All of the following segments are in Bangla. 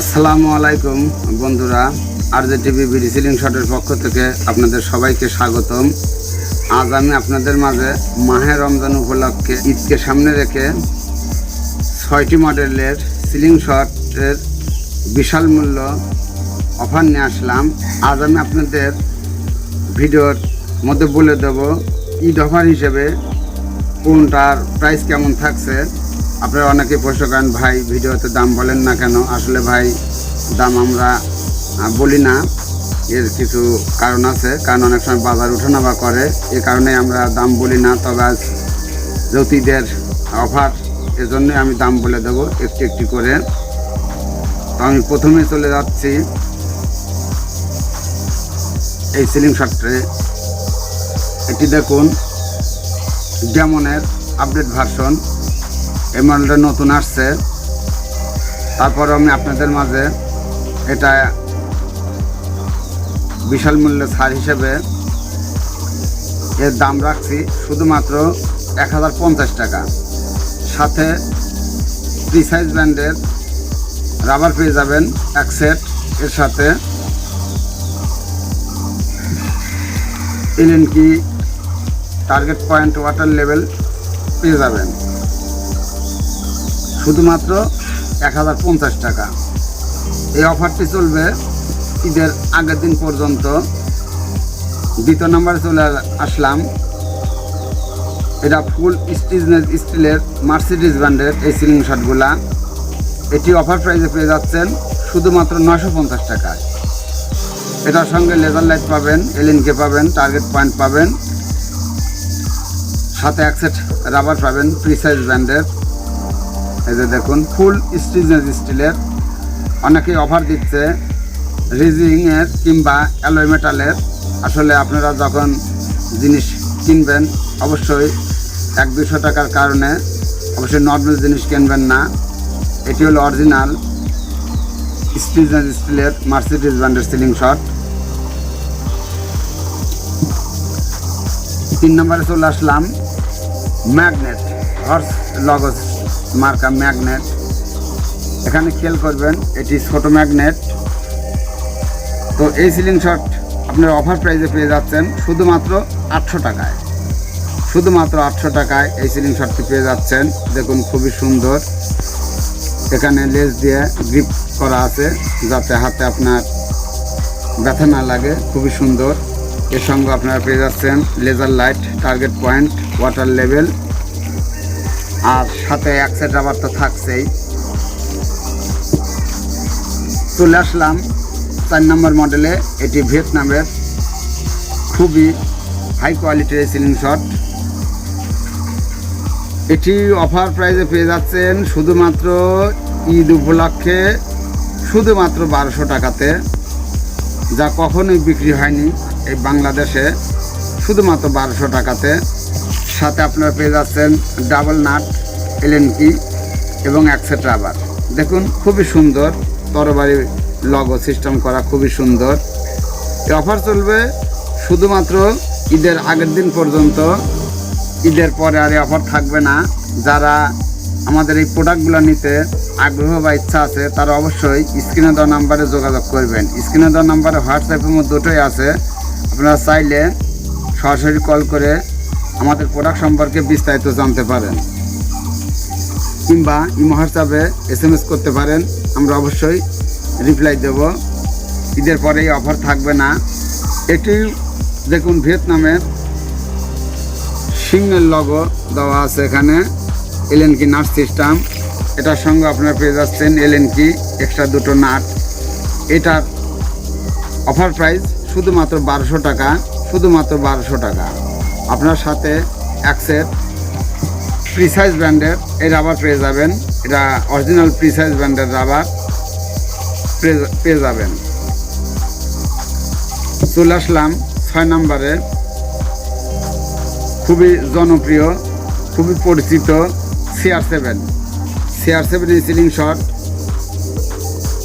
আসসালামু আলাইকুম, বন্ধুরা। R J TV BD ceiling শটের পক্ষ থেকে আপনাদের সবাইকে স্বাগতম। আজ আমি আপনাদের মাঝে মাহে রমজান উপলক্ষে ঈদকে সামনে রেখে ছয়টি মডেলের সিলিং শটের বিশাল মূল্য অফার নিয়ে আসলাম। আজ আমি আপনাদের ভিডিওর মধ্যে বলে দেব, ঈদ অফার হিসেবে কোনটার প্রাইস কেমন থাকছে। আপনারা অনেকে প্রশ্ন করেন, ভাই, ভিডিওতে দাম বলেন না কেন? আসলে ভাই, দাম আমরা বলি না। এর কিছু কারণ আছে। কারণ অনেক সময় বাজার ওঠানামা করে। এ কারণে আমরা দাম বলি না। তবে আজ জ্যোতিদের অফার, এজন্য আমি দাম বলে দেবো একটি একটি করে। তো আমি প্রথমে চলে যাচ্ছি এই সিলিং শটে। এটি দেখুন, ডেমনের আপডেট ভার্সন। এই মডেলটা নতুন আসছে। তারপর আমি আপনাদের মাঝে এটা বিশাল মূল্যে ছাড় হিসেবে এর দাম রাখছি শুধুমাত্র এক হাজার পঞ্চাশ টাকা। সাথে প্রিসাইজ ব্র্যান্ডের রাবার পেয়ে যাবেন এক সেট। এর সাথে এলেন কি টার্গেট পয়েন্ট ওয়াটার লেভেল পেয়ে যাবেন। শুধুমাত্র এক হাজার পঞ্চাশ টাকা। এই অফারটি চলবে ঈদের আগের দিন পর্যন্ত। দ্বিতীয় নাম্বারে চলে আসলাম। এটা ফুল স্টিজনেস স্টিলের মার্সিডিস ব্র্যান্ডের এই সিলিং শটগুলা এটি অফার প্রাইসে পেয়ে যাচ্ছেন শুধুমাত্র নশো পঞ্চাশ টাকায়। এটার সঙ্গে লেজার লাইট পাবেন এলিনকে পাবেন, টার্গেট পয়েন্ট পাবেন। সাথে এক সেট রাবার পাবেন প্রিসাইজ ব্র্যান্ডের। এই যে দেখুন ফুল স্টিজনেস স্টিলের। অনেকেই অফার দিচ্ছে রিজিংয়ের কিংবা অ্যালয় মেটালের আসলে আপনারা যখন জিনিস কিনবেন, অবশ্যই এক দুশো টাকার কারণে অবশ্যই নর্মাল জিনিস কিনবেন না। এটি হলো অরিজিনাল স্টিজনেস স্টিলের মার্সিডিজ ব্র্যান্ডের সিলিং শট তিন নম্বরে চলে আসলাম ম্যাগনেট হর্স লগস মার্কা ম্যাগনেট। এখানে খেয়াল করবেন, এটি ছোট ম্যাগনেট। তো এই সিলিং শট আপনার অফার প্রাইসে পেয়ে যাচ্ছেন শুধুমাত্র আটশো টাকায়। শুধুমাত্র আটশো টাকায় এই সিলিং শটটি পেয়ে যাচ্ছেন। দেখুন খুবই সুন্দর। এখানে লেস দিয়ে গ্রিপ করা আছে, যাতে হাতে আপনার ব্যথা না লাগে। খুবই সুন্দর। এর সঙ্গে আপনারা পেয়ে যাচ্ছেন laser light target point water level আর সাথে এক সেট রাবার তো থাকছেই। চলে আসলাম চার নম্বর মডেলে এটি ভিয়েতনামের খুবই হাই কোয়ালিটির সিলিং শট এটি অফার প্রাইসে পেয়ে যাচ্ছেন শুধুমাত্র ঈদ উপলক্ষে, শুধুমাত্র বারোশো টাকাতে। যা কখনোই বিক্রি হয়নি এই বাংলাদেশে, শুধুমাত্র বারোশো টাকাতে। সাথে আপনারা পেয়ে যাচ্ছেন ডাবল নাট এলএনকি এবং একসেট রাবার। দেখুন, খুবই সুন্দর তরবারি লগো সিস্টেম করা, খুবই সুন্দর। এই অফার চলবে শুধুমাত্র ঈদের আগের দিন পর্যন্ত। ঈদের পরে আর এই অফার থাকবে না। যারা আমাদের এই প্রোডাক্টগুলো নিতে আগ্রহ বা ইচ্ছা আছে, তারা অবশ্যই স্ক্রিনে দেওয়া নাম্বারে যোগাযোগ করবেন। স্ক্রিনে দেওয়া নাম্বারে হোয়াটসঅ্যাপের মধ্যে দুটোই আছে। আপনারা চাইলে সরাসরি কল করে আমাদের প্রোডাক্ট সম্পর্কে বিস্তারিত জানতে পারেন। কিংবা ইমো হোয়াটসঅ্যাপে এস এম এস করতে পারেন, আমরা অবশ্যই রিপ্লাই দেব। ঈদের পরে এই অফার থাকবে না। এটি দেখুন ভিয়েতনামের সিঙ্গেল লগো দেওয়া আছে এখানে এলএন কি নাট সিস্টেম এটার সঙ্গে আপনারা পেয়ে যাচ্ছেন এলএন কি এক্সট্রা দুটো নাট। এটার অফার প্রাইস শুধুমাত্র বারোশো টাকা, শুধুমাত্র বারোশো টাকা। আপনার সাথে সেট প্রিসাইজ ব্র্যান্ডের এই রাবার পেয়ে যাবেন। এটা অরিজিনাল প্রিসাইজ ব্র্যান্ডের রাবার পেয়ে- যাবেন। চলে আসলাম ছয় নম্বরে। খুবই জনপ্রিয়, খুবই পরিচিত CR seven CR seven ceiling shot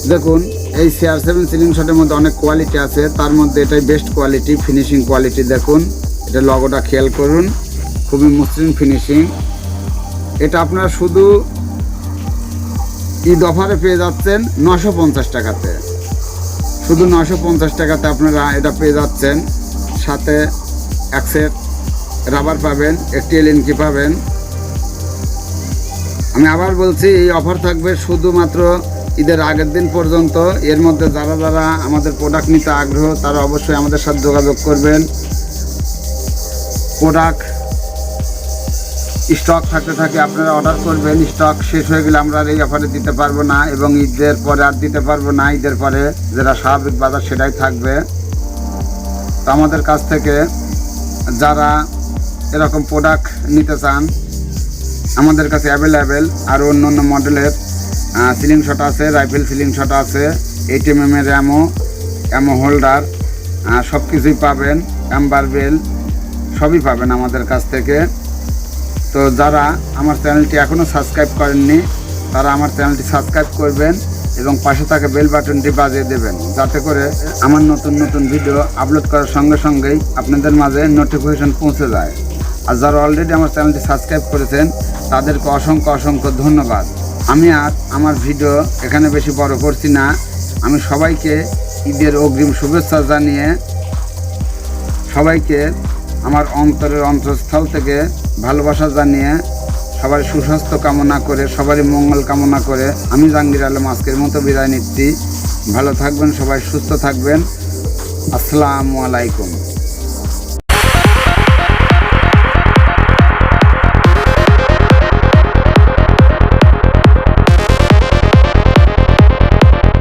দেখুন, এই সিআর সেভেন সিলিং শটের মধ্যে অনেক কোয়ালিটি আছে, তার মধ্যে এটাই বেস্ট কোয়ালিটি ফিনিশিং কোয়ালিটি দেখুন। এটা লগোটা খেয়াল করুন। খুবই মসৃণ ফিনিশিং এটা আপনারা শুধু ঈদ অফারে পেয়ে যাচ্ছেন নশো পঞ্চাশ টাকাতে। শুধু নশো পঞ্চাশ টাকাতে আপনারা এটা পেয়ে যাচ্ছেন। সাথে এক সেট রাবার পাবেন একটি এলএনকি পাবেন। আমি আবার বলছি, এই অফার থাকবে শুধুমাত্র ঈদের আগের দিন পর্যন্ত। এর মধ্যে যারা যারা আমাদের প্রোডাক্ট নিতে আগ্রহ, তারা অবশ্যই আমাদের সাথে যোগাযোগ করবেন। প্রোডাক্ট স্টক থাকতে থাকে, আপনারা অর্ডার করবেন, স্টক শেষ হয়ে গেলে আমরা এই অফারে দিতে পারব না এবং ঈদের পরে আর দিতে পারব না, ঈদের পরে যেটা স্বাভাবিক বাজার সেটাই থাকবে। তো আমাদের কাছ থেকে যারা এরকম প্রোডাক্ট নিতে চান, আমাদের কাছে অ্যাভেলেবেল আর অন্য অন্য মডেলের সিলিং শট আছে রাইফেল সিলিং শট আছে এইটিএম এর অ্যামো অ্যামো হোল্ডার সব কিছুই পাবেন অ্যাম্বার বেল সবই পাবেন আমাদের কাছ থেকে। তো যারা আমার চ্যানেলটি এখনও সাবস্ক্রাইব করেননি, তারা আমার চ্যানেলটি সাবস্ক্রাইব করবেন এবং পাশে থাকা বেল বাটনটি বাজিয়ে দেবেন, যাতে করে আমার নতুন নতুন ভিডিও আপলোড করার সঙ্গে সঙ্গেই আপনাদের মাঝে নোটিফিকেশন পৌঁছে যায়। আর যারা অলরেডি আমার চ্যানেলটি সাবস্ক্রাইব করেছেন, তাদেরকে অসংখ্য অসংখ্য ধন্যবাদ। আমি আর আমার ভিডিও এখানে বেশি বড় করছি না। আমি সবাইকে ঈদের অগ্রিম শুভেচ্ছা জানিয়ে সবাইকে আমার অন্তরের অন্তঃস্থল থেকে ভালোবাসা জানিয়ে সবার সুস্বাস্থ্য কামনা করে, সবারই মঙ্গল কামনা করে আমি জাহাঙ্গীর আলম আজকের মতো বিদায় নিচ্ছি। ভালো থাকবেন, সবাই সুস্থ থাকবেন। আসসালামু আলাইকুম।